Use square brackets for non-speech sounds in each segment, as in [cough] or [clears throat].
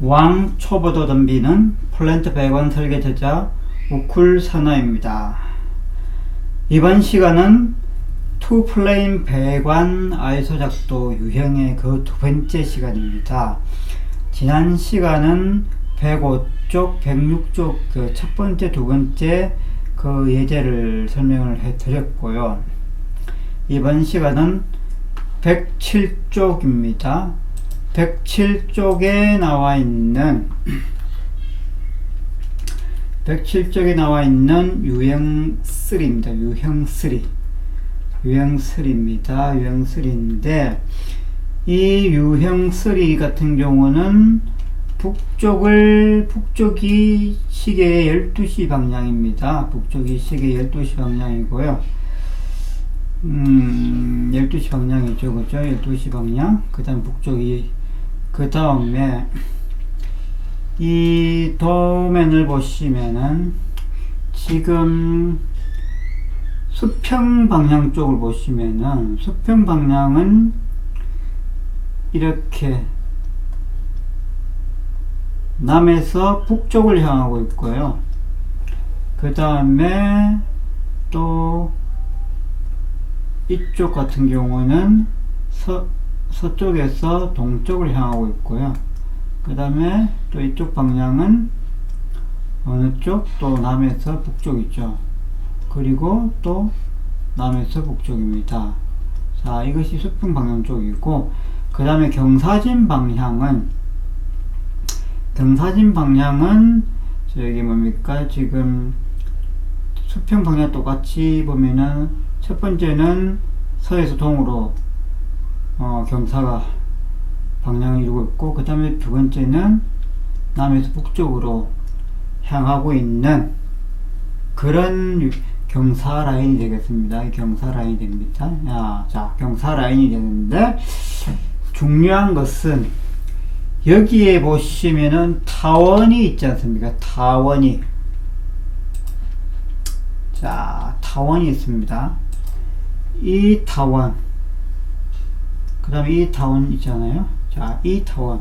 왕 초보도 덤비는 플랜트 배관 설계 제자 우쿨 사나입니다. 이번 시간은 투 플레인 배관 아이소 작도 유형의 그 두 번째 시간입니다. 지난 시간은 105쪽, 106쪽 그 첫 번째, 두 번째 그 예제를 설명을 해 드렸고요. 이번 시간은 107쪽입니다. 107쪽에 나와 있는 107쪽에 나와 있는 유형 3입니다. 유형 3. 유형 3입니다. 유형 3인데 이 유형 3 같은 경우는 북쪽을 북쪽이 시계 12시 방향입니다. 북쪽이 시계 12시 방향이고요. 음, 12시 방향이죠. 그죠? 12시 방향. 그 다음 북쪽이, 그 다음에, 이 도면을 보시면은, 지금, 수평 방향 쪽을 보시면은, 수평 방향은, 이렇게, 남에서 북쪽을 향하고 있고요. 그 다음에, 또, 이쪽 같은 경우는 서, 서쪽에서 동쪽을 향하고 있고요. 그 다음에 또 이쪽 방향은 어느 쪽? 또 남에서 북쪽이죠. 그리고 또 남에서 북쪽입니다. 자, 이것이 수평 방향 쪽이고, 그 다음에 경사진 방향은, 경사진 방향은, 저기 뭡니까? 지금 수평 방향 똑같이 보면은, 첫 번째는 서에서 동으로 어, 경사가 방향을 이루고 있고 그 다음에 두 번째는 남에서 북쪽으로 향하고 있는 그런 유- 경사 라인이 되겠습니다. 경사 라인이 됩니다. 야, 자, 경사 라인이 되는데 중요한 것은 여기에 보시면은 타원이 있지 않습니까? 타원이 자, 타원이 있습니다. 이 타원, 그 다음에 이 타원 있잖아요. 자, 이 타원.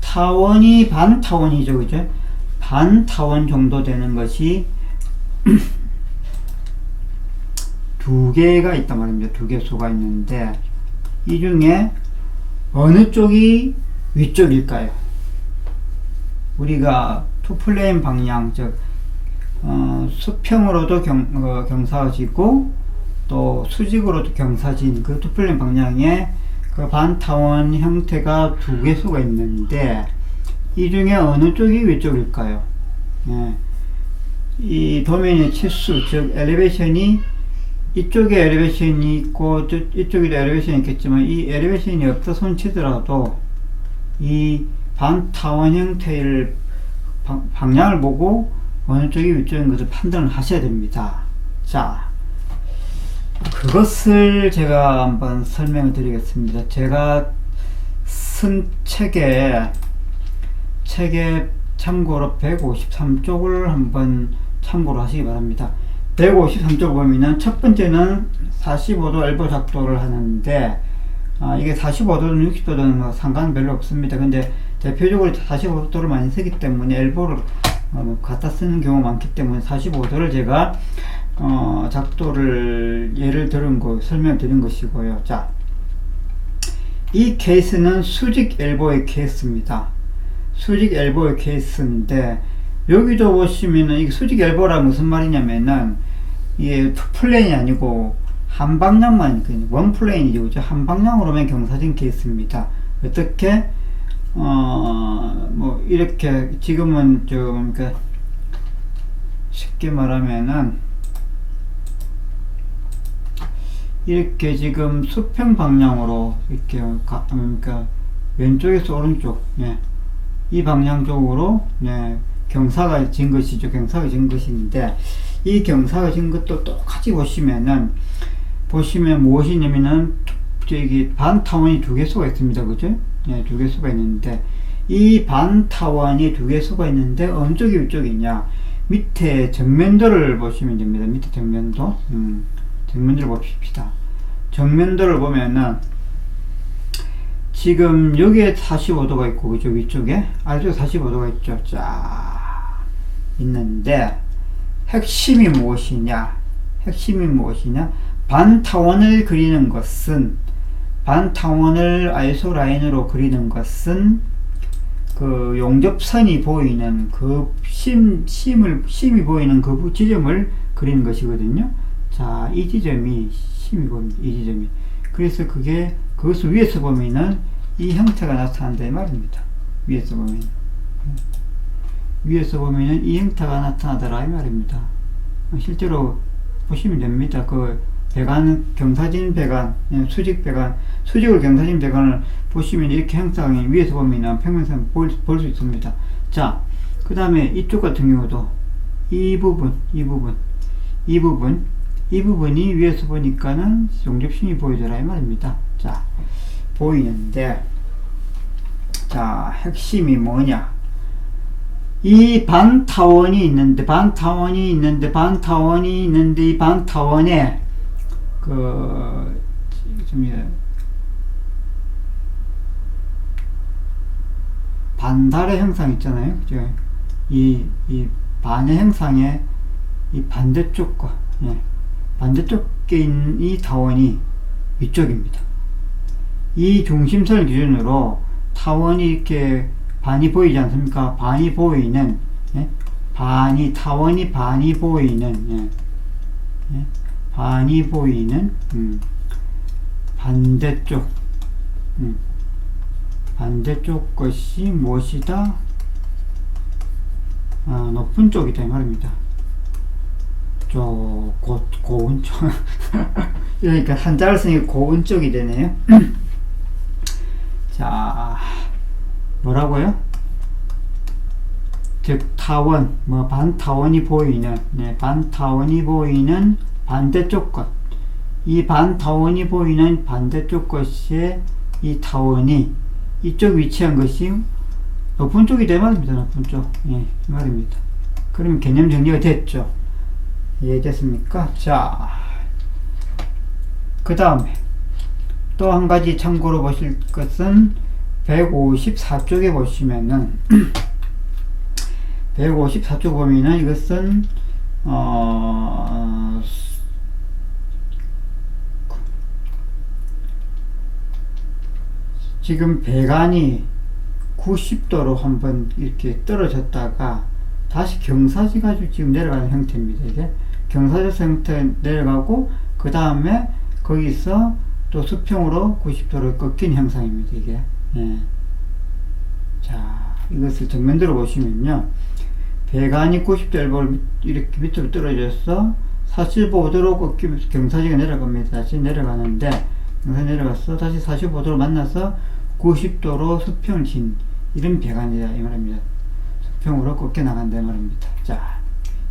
타원이 반 타원이죠. 그죠? 반 타원 정도 되는 것이 [clears throat] 두 개가 있단 말입니다. 두 개수가 있는데, 이 중에 어느 쪽이 위쪽일까요? 우리가 투플레인 방향, 즉, 어, 수평으로도 경, 어, 경사지고, 또 수직으로도 경사진 그 투플레인 방향에 그 반타원 형태가 두 개수가 있는데 이 중에 어느 쪽이 위쪽일까요? 예. 이 도면의 치수 즉 엘리베이션이 이쪽에 엘리베이션이 있고 저, 이쪽에도 엘리베이션이 있겠지만 이 엘리베이션이 없다 손치더라도 이 반타원 형태를 방, 방향을 보고 어느 쪽이 위쪽인 것을 판단을 하셔야 됩니다. 자, 그것을 제가 한번 설명을 드리겠습니다. 제가 쓴 책에, 책에 참고로 153쪽을 한번 참고로 하시기 바랍니다. 153쪽 보면은 첫 번째는 45도 엘보 작도를 하는데, 아, 이게 45도든 60도든 뭐 상관 별로 없습니다. 근데 대표적으로 45도를 많이 쓰기 때문에 엘보를 어, 갖다 쓰는 경우가 많기 때문에 45도를 제가 어, 작도를 예를 들은 거 설명 드린 것이고요. 자, 이 케이스는 수직 엘보의 케이스입니다. 수직 엘보의 케이스인데 여기도 보시면은 이 수직 엘보라 무슨 말이냐면은 이게 투 플레인이 아니고 한 방향만 그원 플레인이죠, 그죠? 한 방향으로만 경사진 케이스입니다. 어떻게 어 뭐 이렇게 지금은 좀 그러니까 쉽게 말하면은 이렇게 지금 수평 방향으로 이렇게 가, 그러니까 왼쪽에서 오른쪽 예. 이 방향 쪽으로 예. 경사가 진 것이죠. 경사가 진 것인데 이 경사가 진 것도 똑같이 보시면은 보시면 무엇이냐면은 저기 반 타원이 두 개수가 있습니다. 그죠? 예, 두 개수가 있는데 이 반 타원이 두 개수가 있는데 어느 쪽이 위쪽이냐 밑에 정면도를 보시면 됩니다. 밑에 정면도 음, 정면도를 봅시다. 정면도를 보면은 지금 여기에 45도가 있고 그죠? 위쪽에? 아래쪽에 45도가 있죠? 자 있는데 핵심이 무엇이냐? 핵심이 무엇이냐? 반타원을 그리는 것은 반타원을 아이소 라인으로 그리는 것은 그 용접선이 보이는 그 심, 심을, 심이 보이는 그 지점을 그리는 것이거든요. 자, 이 지점이 심이 보입니다. 이 지점이. 그래서 그게, 그것을 위에서 보면은 이 형태가 나타난다 이 말입니다. 위에서 보면. 위에서 보면은 이 형태가 나타나더라 이 말입니다. 실제로 보시면 됩니다. 그 배관, 경사진 배관, 예, 수직 배관, 수직으로 경사진 배관을 보시면 이렇게 형상이 위에서 보면 평면상 볼수 있습니다. 자, 그 다음에 이쪽 같은 경우도 이 부분, 이 부분, 이 부분, 이 부분이 위에서 보니까는 용접심이 이 말입니다. 자, 보이는데, 자, 핵심이 뭐냐? 이 반타원이 있는데, 반타원이 있는데, 반타원이 있는데, 이 반타원에, 그, 좀, 반달의 형상 있잖아요. 그죠? 이, 이 반의 형상의 이 반대쪽과, 예, 반대쪽에 있는 이 타원이 위쪽입니다. 이 중심선을 기준으로 타원이 이렇게 반이 보이지 않습니까? 반이 보이는, 예? 반이, 타원이 반이 보이는, 예? 예? 반이 보이는, 음, 반대쪽, 음, 반대쪽 것이 무엇이다? 아, 높은 쪽이다 이 말입니다. 저 고, 고운 쪽 [laughs] 그러니까 한자를 쓰니까 고운 쪽이 되네요. [clears throat] 자 뭐라고요? 즉 타원 뭐 반타원이 보이는 네, 반타원이 보이는 반대쪽 것. 이 반타원이 보이는 반대쪽 것의 이 타원이 이쪽 위치한 것이 높은 쪽이 되 말입니다. 높은 쪽. 예, 이 말입니다. 그러면 개념 정리가 됐죠. 이해됐습니까? 자, 그 다음에 또 한 가지 참고로 보실 것은 154쪽에 보시면은 [clears throat] 154쪽 보면은 이것은 어 지금 배관이 90도로 한번 이렇게 떨어졌다가 다시 경사지 가지고 지금 내려가는 형태입니다. 이게 형태 내려가고 그 다음에 거기서 또 수평으로 90도로 꺾인 형상입니다. 이게 예. 자 이것을 정면으로 보시면요. 배관이 90도 이렇게 밑으로 떨어져서 45도로 꺾이면 경사지가 내려갑니다. 다시 내려가는데 경사 내려가서 다시 45도로 만나서 90도로 수평을 친 이런 배관이다 이 말입니다. 수평으로 꺾여 나간다 이 말입니다. 자,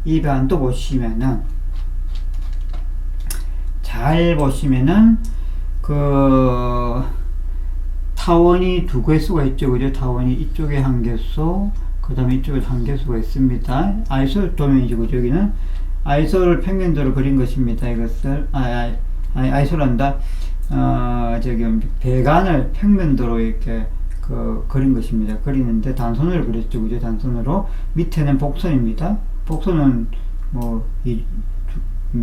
이 배관 또 보시면은 잘 보시면은 그 타원이 두 개수가 있죠, 그죠? 타원이 이쪽에 한 개수, 그 다음에 이쪽에 한 개수가 있습니다. 아이솔 도면이죠, 그죠? 여기는 아이솔 평면도를 그린 것입니다. 이것을 아, 아, 아 아이솔한다. 어, 저기 배관을 평면도로 이렇게 그 그린 것입니다. 그리는데 단선으로 그렸죠, 그죠? 단선으로 밑에는 복선입니다. 복선은 뭐 이,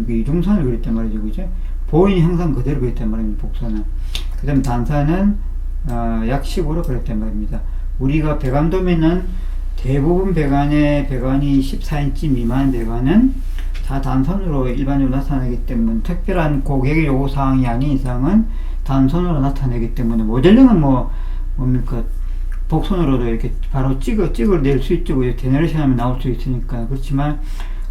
이중선을 그렸단 말이죠, 그죠? 보이는 형상 그대로 그렸단 말입니다. 복선은. 그다음 단선은 어, 약식으로 그렸단 말입니다. 우리가 배관 도면은 대부분 배관의 배관이 14인치 미만 배관은 다 단선으로 일반적으로 나타나기 때문에 특별한 고객의 요구 사항이 아닌 이상은 단선으로 나타내기 때문에 모델링은 뭐 뭡니까 복선으로도 이렇게 바로 찍어 찍어낼 수 있죠. 제너레이션 하면 나올 수 있으니까 그렇지만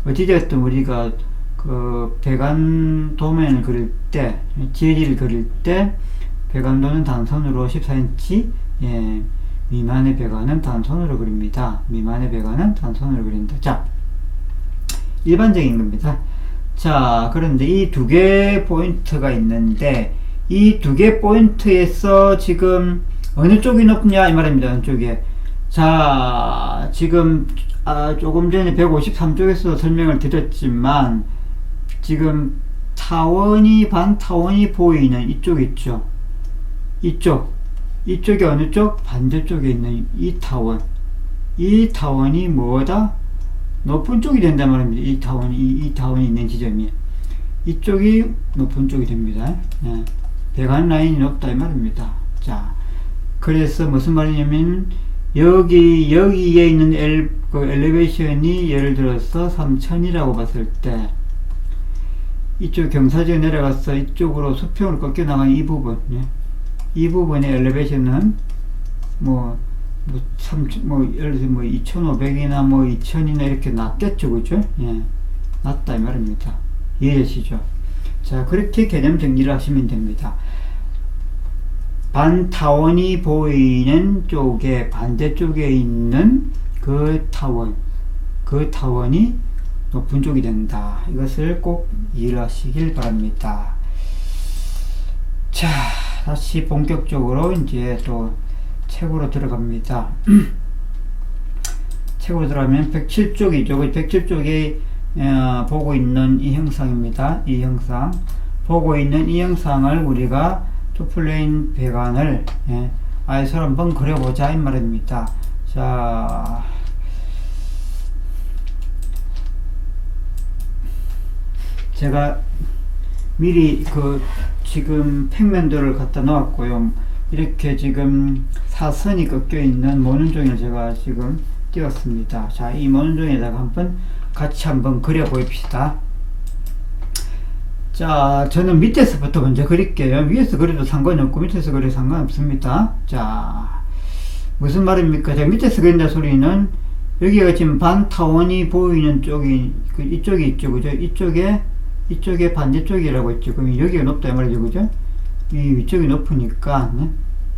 어찌되었든 우리가 그 배관 도면을 그릴 때 GL을 그릴 때 배관도는 단선으로 14인치 예, 미만의 배관은 단선으로 그립니다. 미만의 배관은 단선으로 그린다. 자, 일반적인 겁니다. 자, 그런데 이 두 개 포인트가 있는데, 이 두 개 포인트에서 지금 어느 쪽이 높냐, 이 말입니다. 어느 쪽에. 자, 지금, 아, 조금 전에 153쪽에서 설명을 드렸지만, 지금 타원이, 반타원이 보이는 이쪽 있죠. 이쪽. 이쪽이 어느 쪽? 반대쪽에 있는 이 타원. 이 타원이 뭐다? 높은 쪽이 된단 말입니다. 이 타원이, 이, 이 타원이 있는 지점이. 이쪽이 높은 쪽이 됩니다. 예. 배관 라인이 높다 이 말입니다. 자, 그래서 무슨 말이냐면 여기 여기에 있는 엘, 그 엘리베이션이 예를 들어서 3000이라고 봤을 때 이쪽 경사지에 내려가서 이쪽으로 수평으로 꺾여 나간 이 부분, 예. 이 부분의 엘리베이션은 뭐, 뭐, 3, 뭐, 예를 들어 뭐 2500이나 뭐 2000이나 이렇게 낮겠죠, 그죠? 예. 낮다, 이 말입니다. 이해되시죠? 자, 그렇게 개념 정리를 하시면 됩니다. 반타원이 보이는 쪽에, 반대쪽에 있는 그 타원, 그 타원이 높은 쪽이 된다. 이것을 꼭 이해하시길 바랍니다. 자, 다시 본격적으로 이제 또 책으로 들어갑니다. [clears throat] 책으로 들어가면 107쪽이죠. 107쪽에 어, 보고 있는 이 형상입니다. 이 형상. 보고 있는 이 형상을 우리가 투플레인 배관을 예, 아이소로 한번 그려보자 이 말입니다. 자, 제가 미리 그 지금 평면도를 갖다 놓았고요. 이렇게 지금 사선이 꺾여 있는 모눈종이를 제가 지금 띄웠습니다. 자, 이 모눈종에다가 한번 같이 한번 그려 보입시다. 자, 저는 밑에서부터 먼저 그릴게요. 위에서 그려도 상관이 없고 밑에서 그려도 상관없습니다. 자, 무슨 말입니까? 제가 밑에서 그린다 소리는 여기가 지금 반타원이 보이는 쪽이 그 이쪽이 있죠, 그죠? 이쪽에 이쪽에 반대쪽이라고 했죠. 그럼 여기가 높다 이 말이죠, 그죠? 이 위쪽이 높으니까 네?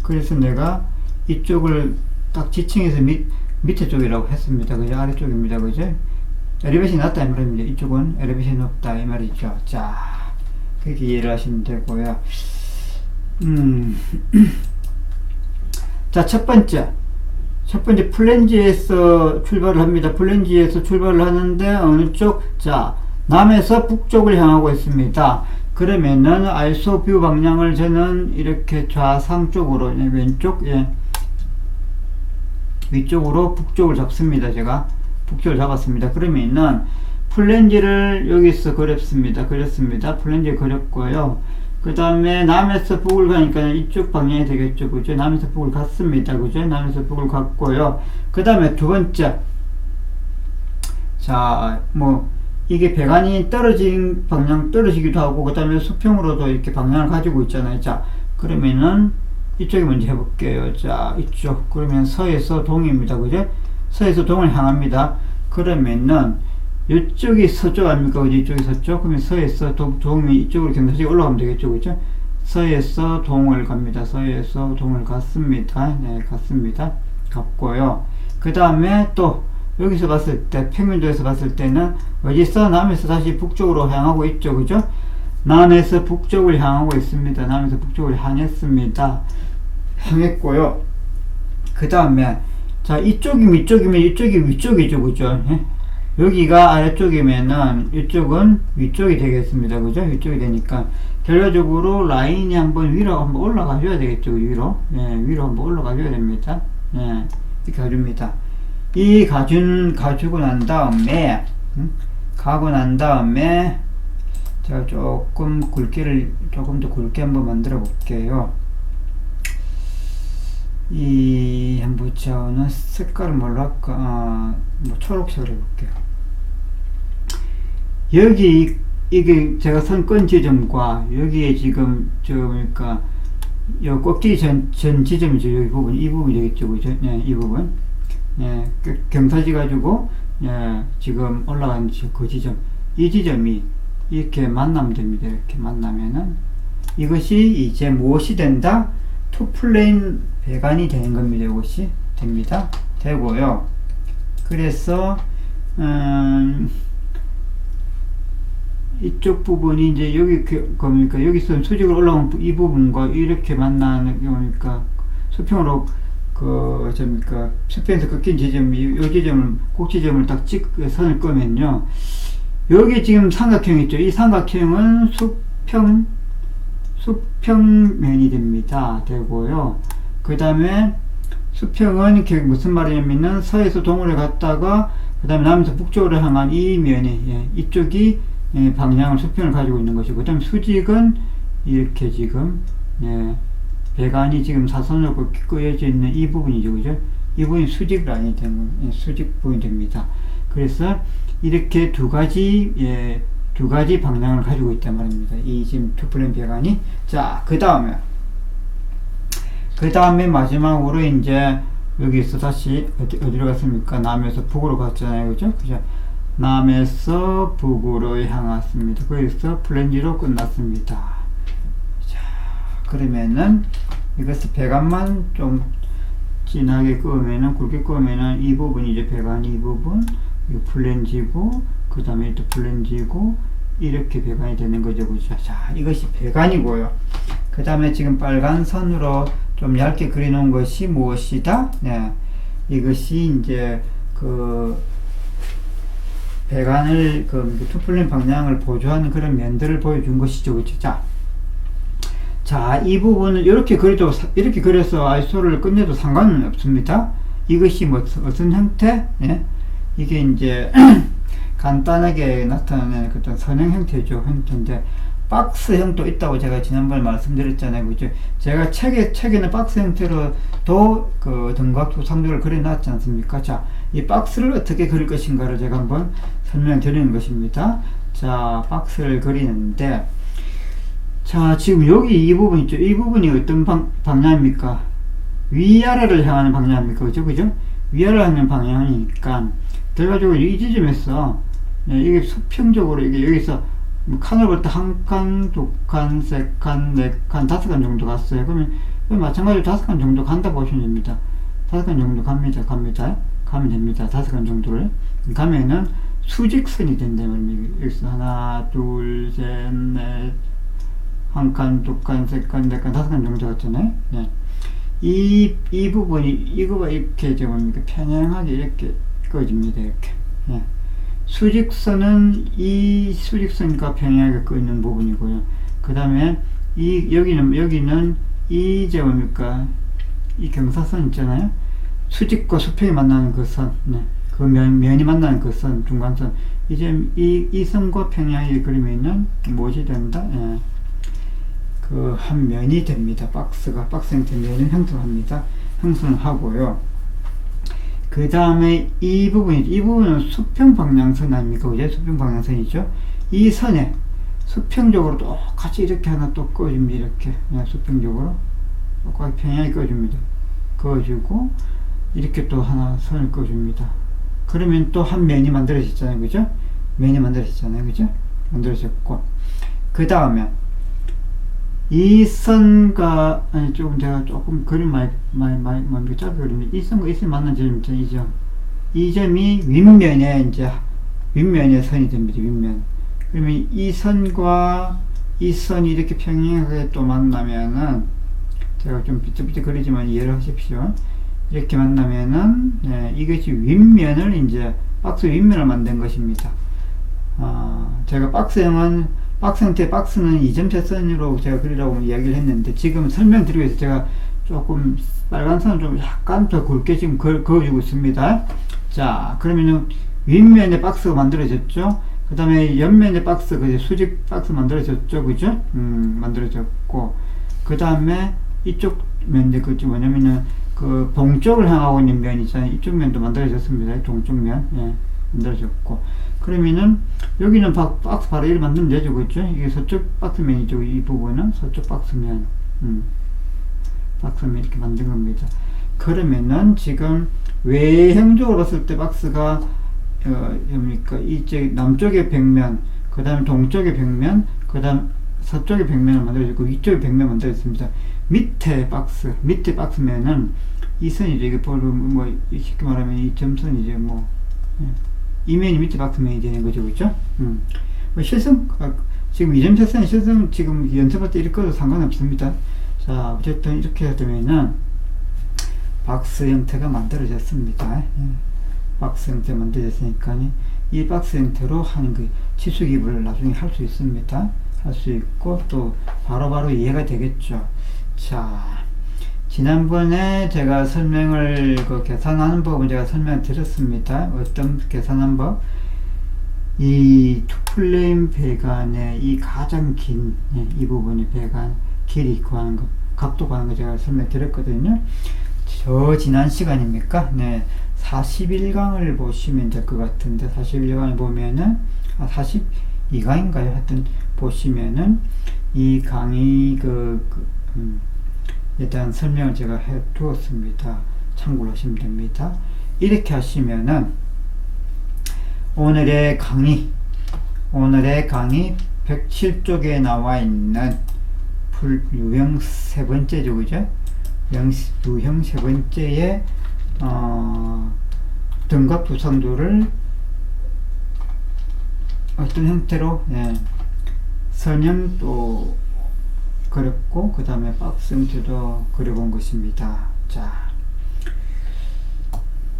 그래서 내가 이쪽을 딱 지층에서 밑 밑에 쪽이라고 했습니다. 그죠? 아래쪽입니다, 그죠? 엘리베이션이 낮다 이 말입니다. 이쪽은 엘리베이션이 높다 이 말이죠. 자, 그렇게 이해를 하시면 되고요. 음. [clears throat] 자, 첫 번째. 첫 번째 플랜지에서 출발을 합니다. 플랜지에서 출발을 하는데 어느 쪽? 자, 남에서 북쪽을 향하고 있습니다. 그러면은 아이소 뷰 방향을 저는 이렇게 좌상 쪽으로 예, 왼쪽 예. 위쪽으로 북쪽을 잡습니다. 제가 북쪽을 잡았습니다. 그러면은 플랜지를 여기서 그렸습니다. 그렸습니다. 플랜지 그렸고요. 그 다음에 남에서 북을 가니까 이쪽 방향이 되겠죠. 그죠? 남에서 북을 갔습니다. 그죠? 남에서 북을 갔고요. 그 다음에 두 번째. 자, 뭐, 이게 배관이 떨어진 방향 떨어지기도 하고, 그 다음에 수평으로도 이렇게 방향을 가지고 있잖아요. 자, 그러면은 이쪽에 먼저 해볼게요. 자, 이쪽. 그러면 서에서 동입니다. 그죠? 서에서 동을 향합니다. 그러면은 이쪽이 서쪽 아닙니까? 이쪽이 서쪽. 그러면 서에서 동, 동이 이쪽으로 경사지가 올라가면 되겠죠. 그죠? 서에서 동을 갑니다. 서에서 동을 갔습니다. 네, 갔습니다. 갔고요. 그 다음에 또 여기서 봤을 때 평면도에서 봤을 때는 어디서 남에서 다시 북쪽으로 향하고 있죠. 그죠? 남에서 북쪽을 향하고 있습니다. 남에서 북쪽을 향했습니다. 향했고요. 그 다음에 자 이쪽이 위쪽이면 이쪽이 위쪽이죠. 그죠? 예? 여기가 아래쪽이면은 이쪽은 위쪽이 되겠습니다. 그죠? 위쪽이 되니까 결과적으로 라인이 한번 위로 한번 올라가 줘야 되겠죠. 위로. 예, 위로 한번 올라가 줘야 됩니다. 예, 이렇게 가줍니다. 이 가준 가지고 난 다음에 음? 가고 난 다음에 제가 조금 굵기를 조금 더 굵게 한번 만들어 볼게요. 이 한번 저는 색깔을 뭘로 할까? 아, 뭐 초록색으로 해볼게요. 여기 이게 제가 선권 지점과 여기에 지금 저 그러니까 요 꼭지 전, 전 지점이죠. 여기 부분 이 부분이 되겠죠, 그죠? 네, 이 부분. 예, 그 경사지 가지고 예, 지금 올라간 지- 그 지점 이 지점이 이렇게 만나면 됩니다. 이렇게 만나면은 이것이 이제 무엇이 된다? 투플레인 배관이 되는 겁니다. 이것이 됩니다. 되고요. 그래서 음, 이쪽 부분이 이제 여기 그, 겁니까 여기서 수직으로 올라온 부- 이 부분과 이렇게 만나는 거니까 수평으로 그 접니까? 수평에서 꺾인 지점이 요 지점을 꼭지점을 딱 찍 선을 끄면요. 여기 지금 삼각형 있죠. 이 삼각형은 수평 수평면이 됩니다. 되고요. 그 다음에 수평은 그게 무슨 말이냐면은 서에서 동으로 갔다가 그 다음에 남에서 북쪽으로 향한 이 면이 예, 이쪽이 예, 방향을 수평을 가지고 있는 것이고 그 다음에 수직은 이렇게 지금 예, 배관이 지금 사선으로 끄여져 있는 이 부분이죠 그죠 이 부분이 수직 라인이 되는 예, 수직 부분이 됩니다 그래서 이렇게 두 가지 예, 두 가지 방향을 가지고 있단 말입니다 이 지금 투플랜 배관이 자그 다음에 그 다음에 마지막으로 이제 여기서 다시 어디, 어디로 갔습니까? 남에서 북으로 갔잖아요. 그죠? 그죠? 남에서 북으로 향했습니다. 거기서 플랜지로 끝났습니다. 자, 그러면은 이것을 배관만 좀 진하게 끄면은 굵게 끄면은 이 부분이 이제 배관 이 부분 이 플랜지고 그 다음에 또 플랜지고 이렇게 배관이 되는 거죠 그죠 자 이것이 배관이고요 그 다음에 지금 빨간 선으로 좀 얇게 그려놓은 것이 무엇이다 네 이것이 이제 그 배관을 그 투플린 방향을 보조하는 그런 면들을 보여준 것이죠 그죠 자 자, 이 부분을 이렇게 그려도, 사- 이렇게 그려서 아이소를 끝내도 상관은 없습니다. 이것이 뭐, 어떤 형태? 예? 이게 이제, [clears throat] 간단하게 나타나는 어떤 선형 형태죠. 형태인데, 박스형 도 있다고 제가 지난번에 말씀드렸잖아요. 그죠? 제가 책에, 책에는 박스 형태로도 그 등각도 상도를 그려놨지 않습니까? 자, 이 박스를 어떻게 그릴 것인가를 제가 한번 설명드리는 것입니다. 자, 박스를 그리는데, 자, 지금 여기 이 부분 있죠? 이 부분이 어떤 방, 방향입니까? 위아래를 향하는 방향입니까? 그죠? 그죠? 위아래를 향하는 방향이니까, 그래가지고 이 지점에서, 예, 이게 수평적으로, 이게 여기서, 뭐 칸을 볼 때 한 칸, 두 칸, 세 칸, 네 칸, 다섯 칸 정도 갔어요. 그러면, 마찬가지로 다섯 칸 정도 간다 보시면 됩니다. 다섯 칸 정도 갑니다. 갑니다. 가면 됩니다. 다섯 칸 정도를. 가면은 수직선이 말입니다. 여기서 하나, 둘, 셋, 넷, 한 칸, 두 칸, 세 칸, 네 칸, 다섯 칸 정도 같잖아요. 네. 이, 이 부분이, 이거가 이렇게, 저 뭡니까, 평행하게 이렇게 꺼집니다. 이렇게. 예. 수직선은 이 수직선과 평행하게 꺼 있는 부분이고요. 그 다음에, 이, 여기는, 여기는 이, 저 뭡니까, 이 경사선 있잖아요. 수직과 수평이 만나는 그 선, 네. 그 면, 면이 만나는 그 선, 중간선. 이제 이, 이 선과 평행하게 그리면은 무엇이 된다? 예. 그한 면이 됩니다. 박스가 박스 형태 면을 형성합니다. 형성하고요. 그 다음에 이 부분이 이 부분은 수평 방향선 아닙니까? 그죠? 수평 방향선이죠. 이 선에 수평적으로 똑같이 이렇게 하나 또 꺼줍니다. 이렇게 그냥 수평적으로 똑같이 평행하게 꺼줍니다. 그어주고 이렇게 또 하나 선을 꺼줍니다. 그러면 또 한 면이 만들어졌잖아요. 그죠? 면이 만들어졌잖아요. 그죠? 만들어졌고 그 다음에 이 선과 아니 조금 제가 조금 그림 많이 많이 많이 많이 짧게 그리는데 이 선과 이 선이 만난 점이 있죠 이 점. 이 점이 윗면에 이제 윗면에 선이 됩니다 윗면. 그러면 이 선과 이 선이 이렇게 평행하게 또 만나면은 제가 좀 삐뚤삐뚤 그리지만 이해를 하십시오. 이렇게 만나면은 네, 이것이 윗면을 이제 박스 윗면을 만든 것입니다. 아, 제가 박스형은 박스 형태 박스는 이점체 선으로 제가 그리라고 이야기를 했는데 지금 설명드리기 위해서 제가 조금 빨간 선을 좀 약간 더 굵게 지금 그, 그어주고 있습니다. 자, 그러면은 윗면에 박스가 만들어졌죠. 그 다음에 옆면에 박스, 그 수직 박스 만들어졌죠. 그죠? 음, 만들어졌고. 그 다음에 이쪽 면인데, 그게 뭐냐면은 그 동쪽을 향하고 있는 면 있잖아요. 이쪽 면도 만들어졌습니다. 동쪽 면. 예, 만들어졌고. 그러면은 여기는 박, 박스 바로 이렇게 만들면 되죠. 그죠? 이게 서쪽 박스면이죠. 이 부분은 서쪽 박스면. 음. 박스면 이렇게 만든 겁니다. 그러면은 지금 외형적으로 봤을 때 박스가 어, 뭡니까? 이쪽 남쪽의 벽면, 그 다음에 동쪽의 벽면, 그 다음 서쪽의 벽면을 만들어졌고 위쪽의 벽면 만들어졌습니다. 밑에 박스, 밑에 박스면은 이 선이죠. 이게 바로 뭐 쉽게 말하면 이 점선이죠. 뭐 예. 이 면이 밑에 박스면이 되는 거죠, 그렇죠? 음. 뭐 실성 아, 지금 이점 set 실성 지금 연습할 때 해도 상관없습니다. 자, 어쨌든 이렇게 되면은 박스 형태가 만들어졌습니다. 예. 박스 형태 만들어졌으니까 이 박스 형태로 하는 그 치수 기부를 나중에 할 수 있습니다. 할 수 있고 또 바로바로 이해가 되겠죠. 자, 지난번에 제가 설명을 그 계산하는 법을 제가 설명드렸습니다. 어떤 계산한 법? 이 투플레임 배관의 이 가장 긴 이 부분이 배관 길이 구하는 거, 각도 구하는 거 제가 설명드렸거든요. 저 지난 시간입니까? 네. 41강을 보시면 될 것 같은데 41강을 보면은 아 42강인가요? 하여튼 보시면은 이 강의 그, 그 음, 일단 설명을 제가 해 두었습니다. 참고로 하시면 됩니다. 이렇게 하시면은 오늘의 강의 오늘의 강의 107쪽에 나와 있는 풀 유형 세 번째죠, 그죠? 영- 유형 세 번째의 어, 등급 구성도를 어떤 형태로 예, 선형도 그렸고 그 다음에 박스 형태도 그려본 것입니다. 자,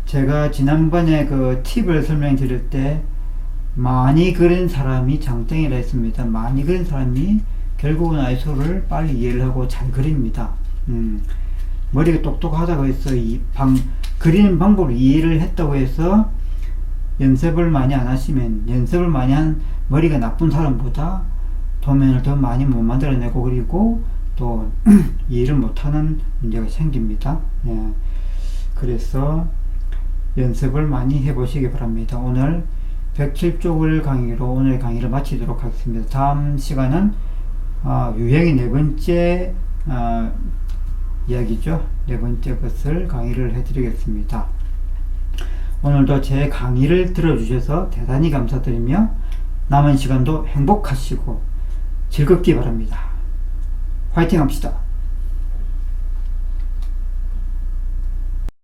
제가 지난번에 그 팁을 설명드릴 때 많이 그린 사람이 장땡이라 했습니다. 많이 그린 사람이 결국은 아이소를 빨리 이해를 하고 잘 그립니다. 음, 머리가 똑똑하다고 해서 이 방, 그리는 방법을 이해를 했다고 해서 연습을 많이 안 하시면 연습을 많이 한 머리가 나쁜 사람보다 도면을 더 많이 못 만들어내고 그리고 또 [clears throat] 이해를 못하는 문제가 생깁니다. 예. 그래서 연습을 많이 해보시기 바랍니다. 오늘 107쪽을 강의로 오늘 강의를 마치도록 하겠습니다. 다음 시간은 어, 유형의 네 번째 어, 이야기죠. 네 번째 것을 강의를 해드리겠습니다. 오늘도 제 강의를 들어주셔서 대단히 감사드리며 남은 시간도 행복하시고 즐겁기 바랍니다. 화이팅 합시다.